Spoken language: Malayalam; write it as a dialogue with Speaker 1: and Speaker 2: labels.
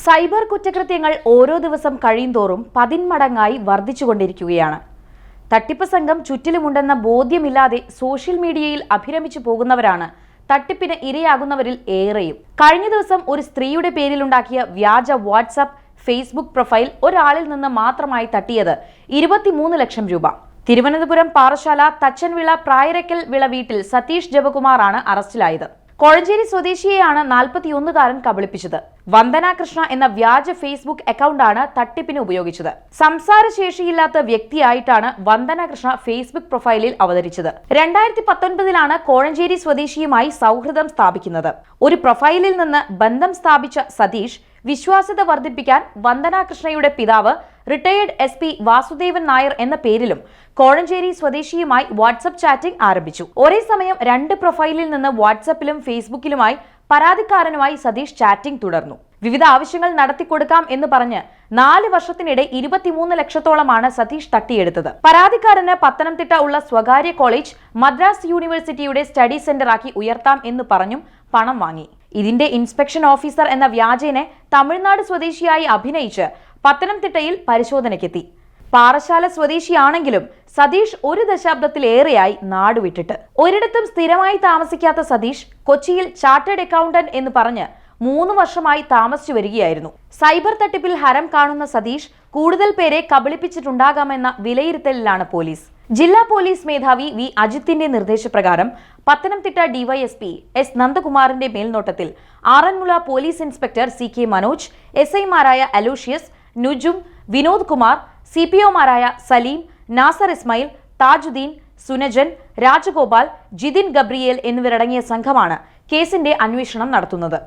Speaker 1: സൈബർ കുറ്റകൃത്യങ്ങൾ ഓരോ ദിവസം കഴിയുന്തോറും പതിന്മടങ്ങായി വർദ്ധിച്ചുകൊണ്ടിരിക്കുകയാണ്. തട്ടിപ്പ് സംഘം ചുറ്റിലുമുണ്ടെന്ന ബോധ്യമില്ലാതെ സോഷ്യൽ മീഡിയയിൽ അഭിരമിച്ചു പോകുന്നവരാണ് തട്ടിപ്പിന് ഇരയാകുന്നവരിൽ ഏറെയും. കഴിഞ്ഞ ദിവസം ഒരു സ്ത്രീയുടെ പേരിലുണ്ടാക്കിയ വ്യാജ വാട്സപ്പ് ഫേസ്ബുക്ക് പ്രൊഫൈൽ ഒരാളിൽ നിന്ന് മാത്രമായി തട്ടിയത് ഇരുപത്തിമൂന്ന് ലക്ഷം രൂപ. തിരുവനന്തപുരം പാറശാല തച്ചൻവിള പ്രായരക്കൽ വിള വീട്ടിൽ സതീഷ് ജവകുമാറാണ് അറസ്റ്റിലായത്. കോഴഞ്ചേരി സ്വദേശിയെയാണ് നാൽപ്പത്തിയൊന്നുകാരൻ കബളിപ്പിച്ചത്. വന്ദന കൃഷ്ണ എന്ന വ്യാജ ഫേസ്ബുക്ക് അക്കൗണ്ടാണ് തട്ടിപ്പിന് ഉപയോഗിച്ചത്. സംസാരശേഷിയില്ലാത്ത വ്യക്തിയായിട്ടാണ് വന്ദന കൃഷ്ണ ഫേസ്ബുക്ക് പ്രൊഫൈലിൽ അവതരിച്ചത്. രണ്ടായിരത്തി പത്തൊൻപതിലാണ് കോഴഞ്ചേരി സ്വദേശിയുമായി സൗഹൃദം സ്ഥാപിക്കുന്നത്. ഒരു പ്രൊഫൈലിൽ നിന്ന് ബന്ധം സ്ഥാപിച്ച സതീഷ് വിശ്വാസ്യത വർദ്ധിപ്പിക്കാൻ വന്ദന കൃഷ്ണയുടെ പിതാവ് retired S P Vasudevan Nair എന്ന പേരിലും കോഴഞ്ചേരി സ്വദേശിയുമായി വാട്സപ്പ് ചാറ്റിംഗ് ആരംഭിച്ചു. ഒരേ സമയം രണ്ട് പ്രൊഫൈലിൽ നിന്ന് വാട്സപ്പിലും ഫേസ്ബുക്കിലുമായി പരാതിക്കാരനുമായി സതീഷ് ചാറ്റിംഗ് തുടർന്നു. വിവിധ ആവശ്യങ്ങൾ നടത്തിക്കൊടുക്കാം എന്ന് പറഞ്ഞ് നാല് വർഷത്തിനിടെ ഇരുപത്തിമൂന്ന് ലക്ഷത്തോളമാണ് സതീഷ് തട്ടിയെടുത്തത്. പരാതിക്കാരന് പത്തനംതിട്ട ഉള്ള സ്വകാര്യ കോളേജ് മദ്രാസ് യൂണിവേഴ്സിറ്റിയുടെ സ്റ്റഡി സെന്ററാക്കി ഉയർത്താം എന്ന് പറഞ്ഞും പണം വാങ്ങി. ഇതിന്റെ ഇൻസ്പെക്ഷൻ ഓഫീസർ എന്ന വ്യാജേനെ തമിഴ്നാട് സ്വദേശിയായി അഭിനയിച്ച് പത്തനംതിട്ടയിൽ പരിശോധനയ്ക്കെത്തി. പാറശാല സ്വദേശിയാണെങ്കിലും സതീഷ് ഒരു ദശാബ്ദത്തിലേറെയായി നാടുവിട്ടിട്ട്. ഒരിടത്തും സ്ഥിരമായി താമസിക്കാത്ത സതീഷ് കൊച്ചിയിൽ ചാർട്ടേഡ് അക്കൗണ്ടന്റ് എന്ന് പറഞ്ഞ് മൂന്ന് വർഷമായി താമസിച്ചു വരികയായിരുന്നു. സൈബർ തട്ടിപ്പിൽ ഹരം കാണുന്ന സതീഷ് കൂടുതൽ പേരെ കബളിപ്പിച്ചിട്ടുണ്ടാകാമെന്ന വിലയിരുത്തലിലാണ് പോലീസ്. ജില്ലാ പോലീസ് മേധാവി വി അജിത്തിന്റെ നിർദ്ദേശപ്രകാരം പത്തനംതിട്ട ഡിവൈഎസ്പി എസ് നന്ദകുമാറിന്റെ മേൽനോട്ടത്തിൽ Aranmula police inspector C K Manoj S ഐമാരായ അലൂഷ്യസ് നുജും വിനോദ് കുമാർ സി പി ഒമാരായ സലീം നാസർ ഇസ്മായിൽ താജുദ്ദീൻ സുനജൻ രാജഗോപാൽ ജിതിൻ ഗബ്രിയേൽ എന്നിവരടങ്ങിയ സംഘമാണ് കേസിന്റെ അന്വേഷണം നടത്തുന്നത്.